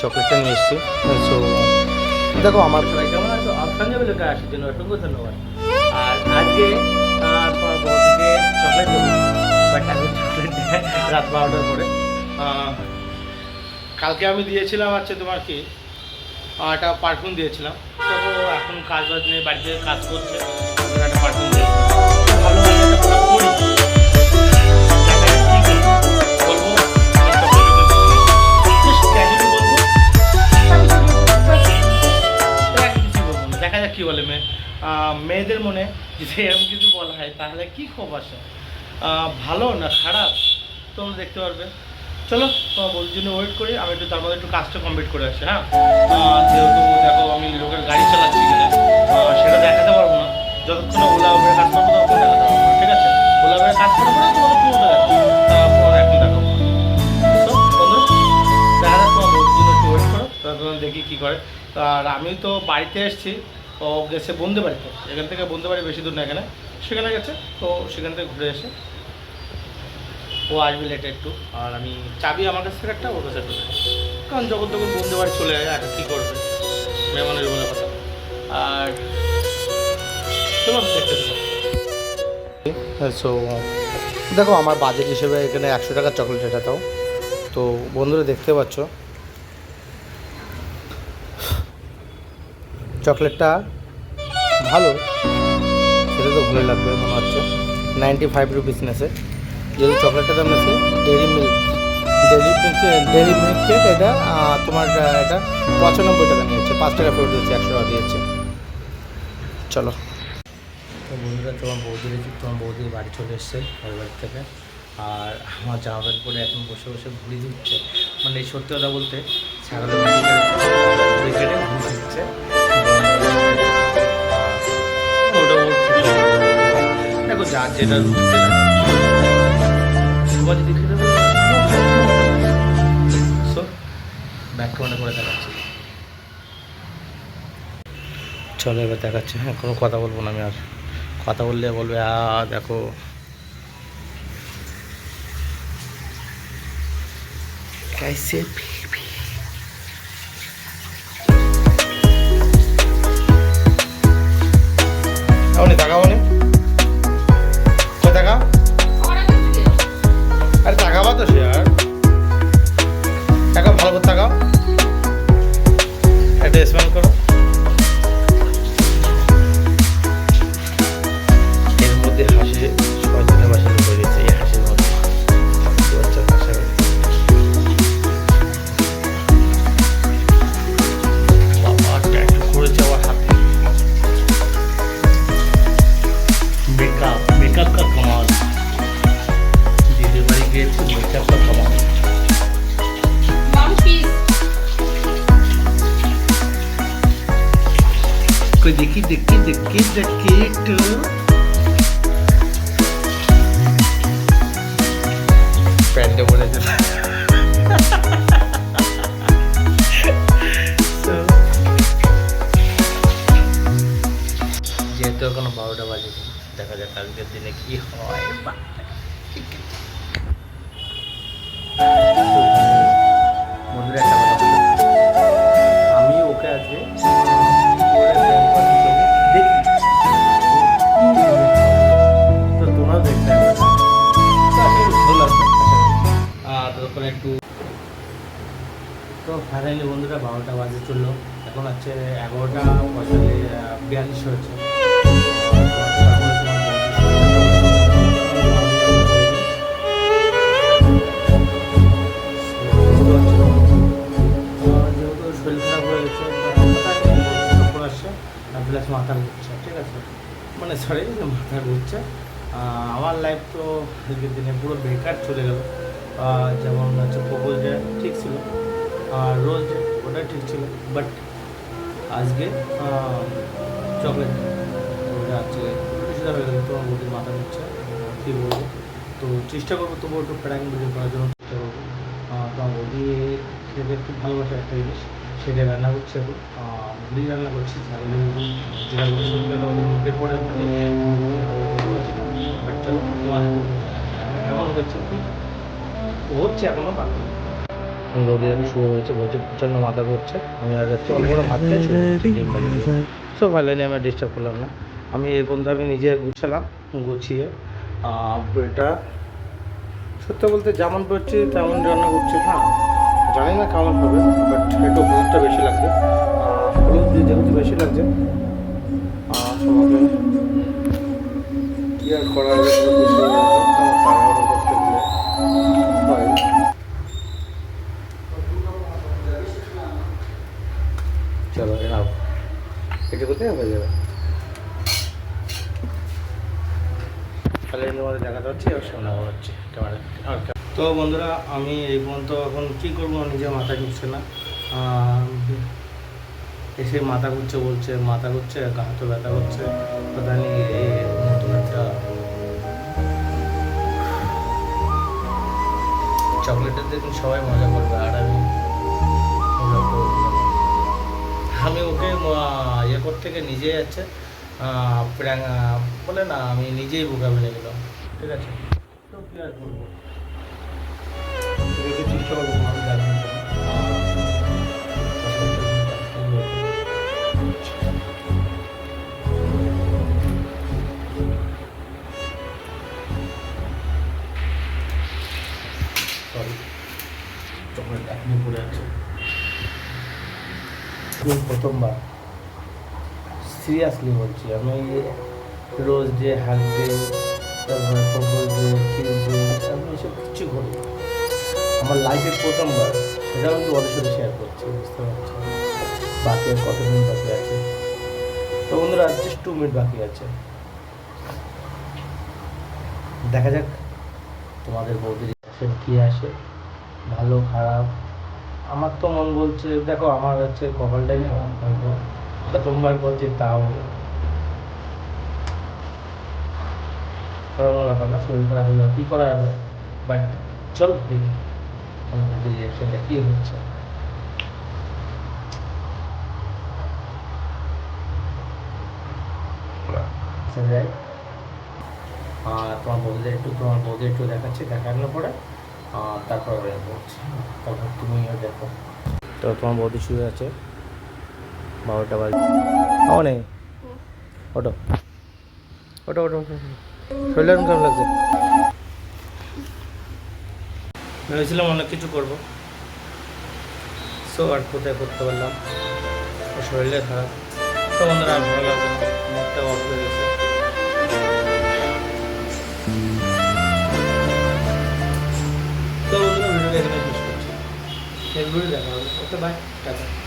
চকলেটটা নিয়ে এসেছি। সো দেখো আমার সবাই কেমন আছো? অপশন লেখা আসার জন্য অসংখ্য ধন্যবাদ। আর আজকে আহ, চকলেট বাট এখন রাত বারোটার পরে। কালকে আমি দিয়েছিলাম হচ্ছে তোমার কি একটা পারফিউম দিয়েছিলাম। তো এখন কাজ বাজ নিয়ে বাড়িতে কাজ করছে। একটা পারফিউম দিয়েছিলাম। কি বলে মেয়ে মেয়েদের মনে যদি এরকম কিছু বলা হয়, তাহলে কি ক্ষোভ আসে? ভালো না খারাপ? তোমরা দেখতে পারবে। চলো, তোমার বলছি জন্য ওয়েট করি। আমি একটু তার মধ্যে একটু কাজটা কমপ্লিট করে আসি হ্যাঁ? যেহেতু দেখো, আমি লোকের গাড়ি চালাচ্ছি সেটা দেখাতে পারব না। যতক্ষণ ওলা উবের কাজ করব, ততক্ষণ দেখাতে পারব ঠিক আছে? ওলা উবের কাজ করব না এখন দেখো তোমার একটু ওয়েট করো। দেখি কী করে। আর আমি তো বাড়িতে এসেছি। ও গেছে বন্ধু বাড়িতে এখান থেকে বন্ধু বাড়ি বেশি দূর না এখানে। সেখানে গেছে, তো সেখান থেকে ঘুরে এসে ও আসবে লেটে একটু। আর আমি চাবি আমার কাছ থেকে একটা, ওর কাছে একটা। কারণ যখন তখন বন্ধু বাড়ি চলে যায় একটা কী করবে? মেহমানের বলে কথা। আর চলো, দেখতে সো দেখো, আমার বাজেট হিসেবে এখানে একশো টাকার চকলেট এটা তাও তো বন্ধুরা দেখতে পাচ্ছ চকলেটটা ভালো, সেটা তো ভালোই লাগবে মনে হচ্ছে। নাইনটি ফাইভ রুপিস নেছে। যেহেতু চকলেটটা দাম নেছে dairy milk dairy milk dairy milk cake এটা তোমার এটা পঁচানব্বই টাকা নিয়েছে। পাঁচ টাকা ফেরত দিয়েছে, একশো টাকা দিয়েছে। চলো। তো বন্ধুরা, তোমার বৌদি তোমার বৌদি বাড়ি চলে এসছে বাড়ি থেকে। আর আমার জামা প্যান্ট পরে এখন বসে বসে ঘুরি দিচ্ছে। মানে এই সত্যি কথা বলতে ছাগলের যার যেটা রুচতে সবাই যদি খেতে সো ব্যাক মনে করে দেখাচ্ছি চলো এবার দেখাচ্ছি হ্যাঁ কোনো কথা বলবো না আমি আর কথা বললে বলবে আ দেখো कैसे बेबी একটা করে দেখি দেখি দেখি দেখি একটু। প্যান্টে পড়ে যেহেতু এখনও বারোটা বাজে দেখা যাক কালকের দিনে কি হয়। এখন হচ্ছে এগারোটা বছরে বিয়াল্লিশ হয়েছে। হয়ে প্লাস মাথা ঘুরছে, ঠিক আছে? মানে সরি মাথা ঘুরছে। আমার লাইফ তো আজকের দিনে পুরো বেকার চলে গেল। যেমন হচ্ছে প্রপোজ ডে ঠিক ছিল, আর রোজ ডে ওটা ঠিক ছিল বাট আজকে চকলেট ওটা কিছুটা হয়ে গেল তোমার বৌদির মাথা ঘুরছে কী বলব? তো চেষ্টা করব তবুও একটু প্র্যাঙ্ক ভিডিও করার জন্য। চেষ্টা করব তোমার বৌদি খেতে খুব ভালোবাসে একটা জিনিস, সেটা রান্না করছে এখন। মুড়ি রান্না করছি যেটা মুখের পরে হচ্ছে কি, ও যাতে শুরু হয়েছে বলছে প্রচণ্ড মাথা ঘুরছে। আমি আর যাচ্ছি অল্প করে ভাত খেয়েছি সো নিয়ে। আমি ডিস্টার্ব করলাম না। আমি এই পর্যন্ত আমি নিজে গুছালাম গুছিয়ে এটা সত্যি বলতে যেমন করছি তেমন রান্না করছি হ্যাঁ। জানি না কেমন হবে বাট একটু হলুদটা বেশি লাগছে হলুদ দিয়ে যেহেতু বেশি লাগছে আহ, তোমাকে কি আর করা কোথায় হয়ে যাবে। তাহলে তোমাদের দেখাতে হচ্ছে আর শোনা হচ্ছে ক্যামেরা তো বন্ধুরা আমি এই পর্যন্ত এখন কী করব নিজে মাথা ঘুরছে না। এসে মাথা ঘুরছে বলছে মাথা ঘুরছে গা হাতে ব্যথা করছে কথা এই নতুন একটা চকলেটের দেখুন সবাই মজা করবে আর ইয়ে করতে থেকে নিজে যাচ্ছে। বলে না, আমি নিজেই বোকা বেড়ে গেলাম। ঠিক আছে? তো কী আর করব আছে। প্রথমবার। সিরিয়াসলি বলছি, আমি রোজ হ্যাক ডে তারপরে আমি এসব কিচ্ছু করি আমার লাইফের প্রথমবার, সেটাও কিন্তু ওদের শেয়ার করছি, বুঝতে পারছি বাকি আর কত মিনিট বাকি আছে? তো বন্ধুরা জাস্ট টু মিনিট বাকি আছে। দেখা যাক তোমাদের বৌদির রিয়াকশন কী আসে, ভালো খারাপ? আমার তো মন বলছে, দেখো, আমার হচ্ছে কপালটাই হয়তো প্রথমবার তাও খারাপ ব্যাপার না। শরীর খারাপ হলো কী করা যাবে? বাট চলো দেখি। আমাদের রিয়াকশনটা কী হচ্ছে। যাই আর তোমার বৌদিদের একটু তোমার বৌদি একটু দেখাচ্ছি দেখানোর পরে তারপর বলছি। তারপর তুমিও দেখো। তো তোমার বৌদি শুয়ে আছে? বারোটা বাজে। ও নেই? ওটো ওটো ওটো শরীর কেমন লাগছে? ভেবেছিলাম অনেক কিছু করব। সো আর কোথায় করতে পারলাম? শরীরে খারাপ। তো বন্ধুরা, আর ভালো লাগবে মুখটা অফ হয়ে গেছে। তো বন্ধুরা ভিডিও দেখা হবে। Okay bye tata.